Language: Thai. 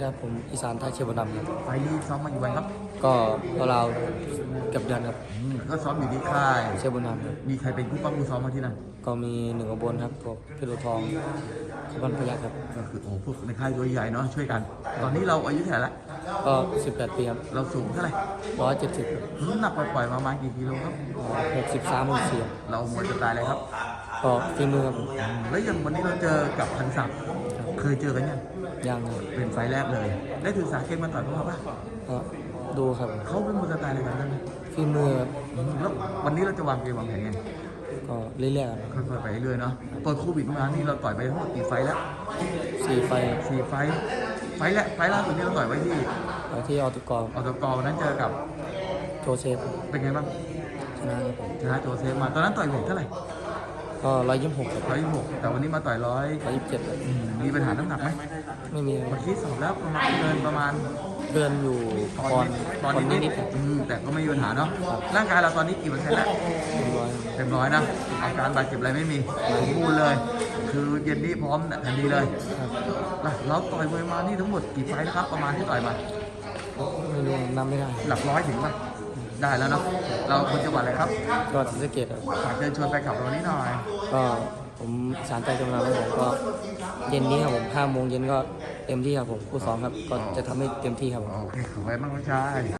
ครับผมอีสานท่าเชียบดำครับไฟล์นี้ซ้อมมาอยู่วันครับก็เราวๆเกับเดือนครับอืมก็ซ้อมอยู่ที่ค่าย เชียบดำครับมีใครเป็นผู้ป้องผู้ซ้อมมาที่นั่น ก็มีหนึ่งอุบลครับพวกพิรุทองขบันพยัคฆ์ครับก็คือโอ้พวกในค่ายตัวใหญ่เนาะช่วยกัน ตอนนี้เราอายุเท่าไหร่ละ ก็18ปีครับเราสูงเท่าไหร่170ครับน้ำหนักปล่อยๆมาประมาณกี่กิโลครับ63องศาเรามวยจะตายเลยครับก็ฝีมือครับผมอืมแล้วอย่างวันนี้เราเจอกับพันศักดิ์เคยเจอกันยังยังครับเป็นไฟล์แรกเลย ได้ถือสาเกมมาต่อยเขาป่ะก็ดูครับเขาเป็นมวยจะตายอะไรกันบ้างไหมฝีมือครับอืมแล้ววันนี้เราจะวางเกมวางแผนยังก็เรื่อยๆครับค่อยๆไปเรื่อยๆเนาะเปิดโควิดมานี่เราต่อยไปทั้งหมดกี่ไฟล์แล้วสี่ไฟครับสี่ไฟล์ ไฟล์แรกไฟล์ล่าสุดนี่เราต่อยไว้ที่ไปที่ออตุกรออตกวันนั้นเจอกับโจเซฟเป็นไงบ้างชนะครับผมชนะโจเซฟมาตอนนั้นต่อยเวทเท่าไหร่ก็126ครับร้อยหกแต่วันนี้มาต่อยร้อย127ครับมีปัญหาน้ำหนักไหมไม่มีคเมื่รัอบกี้สอบแล้วประมาณเกินประมาณเดือนอยู่ตก่ออนนตอนก่อนนินิดดๆครับๆอืมแต่ก็ไม่มีปัญหาเนาะร่างกายเราตอนนี้กี่เปอร์เซ็นต์แล้วเรียบร้อยครับเต็มร้อยนะอาการบาดเจ็บอะไรไม่มีสมบูรณ์เลย คือเย็นนี้พร้อมทันทีเลย ครับล่ะเราต่อยมวยมานี่ทั้งหมดกี่ไฟล์แล้วครับ ประมาณที่ต่อยมา ไม่รู้นับไม่ได้ หลักร้อยถึงป่ะได้แล้วเนาะเราคนจังหวัดอะไรครับก็ศรีสะเกตครับฝากเชิญชวนไปขับเรานี้หน่อย ก็ผมสารใจจำนำครับผมก็เย็นนี้ครับผมห้าโมงเย็นก็เต็มที่ครับผมคู่สองครับก็จะทำให้เต็มที่ครับผมโอเคขอบคุณมากน้องชาย